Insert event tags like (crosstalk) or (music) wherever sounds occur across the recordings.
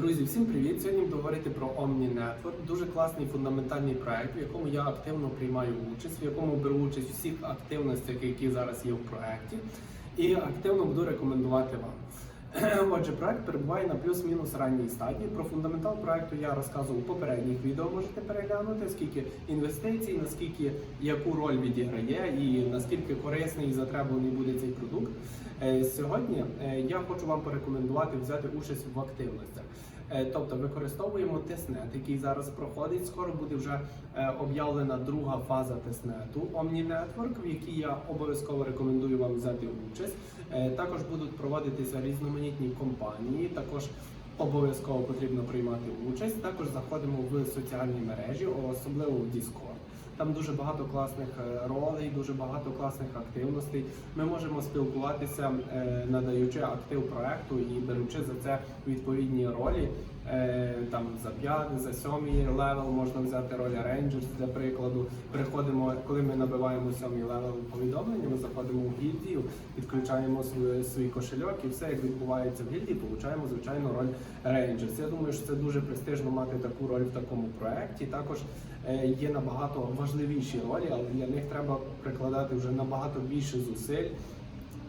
Друзі, всім привіт! Сьогодні говорити про Omni Network. Дуже класний фундаментальний проект, в якому я активно приймаю участь, в якому беру участь у всіх активностях, які зараз є в проекті, і активно буду рекомендувати вам. (clears throat) Отже, проект перебуває на плюс-мінус ранній стадії. Про фундаментал проекту я розказував у попередніх відео. Можете переглянути, скільки інвестицій, наскільки яку роль відіграє, і наскільки корисний і затребуваний буде цей продукт. Е, Сьогодні е, я хочу вам порекомендувати взяти участь в активностях. Е, Тобто використовуємо тестнет, який зараз проходить. Скоро буде вже об'явлена друга фаза тестнету Omni Network, в якій я обов'язково рекомендую вам взяти участь. Також будуть проводитися різноманітні компанії. Також обов'язково потрібно приймати участь. Також заходимо в соціальні мережі, особливо в Discord. Там дуже багато класних е, ролей, дуже багато класних активностей. Ми можемо спілкуватися, е, надаючи актив проекту і беручи за це відповідні ролі. Е, Там за п'ятий, за сьомий левел можна взяти роль Rangers, для прикладу. Приходимо, коли ми набиваємо сьомий левел повідомлення, ми заходимо в гільдію, підключаємо свій, кошельок і все як відбувається в гільдії, получаємо звичайно роль Rangers. Я думаю, що це дуже престижно мати таку роль в такому проекті. Також є набагато важливіші ролі, але для них треба прикладати вже набагато більше зусиль.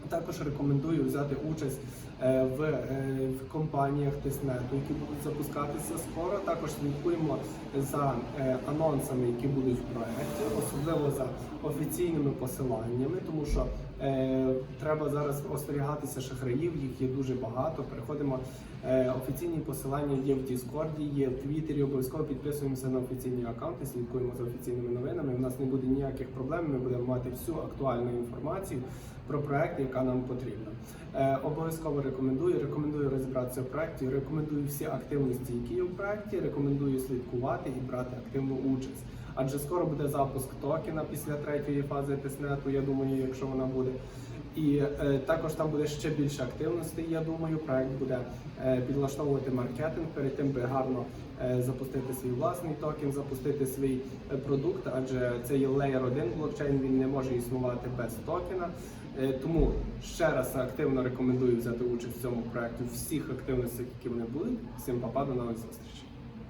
Також рекомендую взяти участь е, в, е, в компаніях тиснету, які будуть запускатися скоро. Також слідкуємо за е, анонсами, які будуть в проєкті, особливо за офіційними посиланнями, тому що е, треба зараз остерігатися шахраїв, їх є дуже багато. Переходимо е, офіційні посилання є в Діскорді, є в Твіттері. Обов'язково підписуємося на офіційні аккаунти, слідкуємо за офіційними новинами. У нас не буде ніяких проблем. Ми будемо мати всю актуальну інформацію про проект, яка нам потрібна. Е, обов'язково рекомендую. Рекомендую розібратися в проекті. Рекомендую всі активності, які є в проекті. Рекомендую слідкувати і брати активну участь. Адже скоро буде запуск токена після третьої фази тестнету. Я думаю, якщо вона буде. І е, також там буде ще більше активностей. Я думаю, проект буде е, підлаштовувати маркетинг. Перед тим би гарно е, запустити свій власний токен, запустити свій е, продукт, адже це є Layer 1 блокчейн. Він не може існувати без токена. Е, Тому ще раз активно рекомендую взяти участь в цьому проекті всіх активностях, які вони будуть. Всім папа, до нових зустрічей.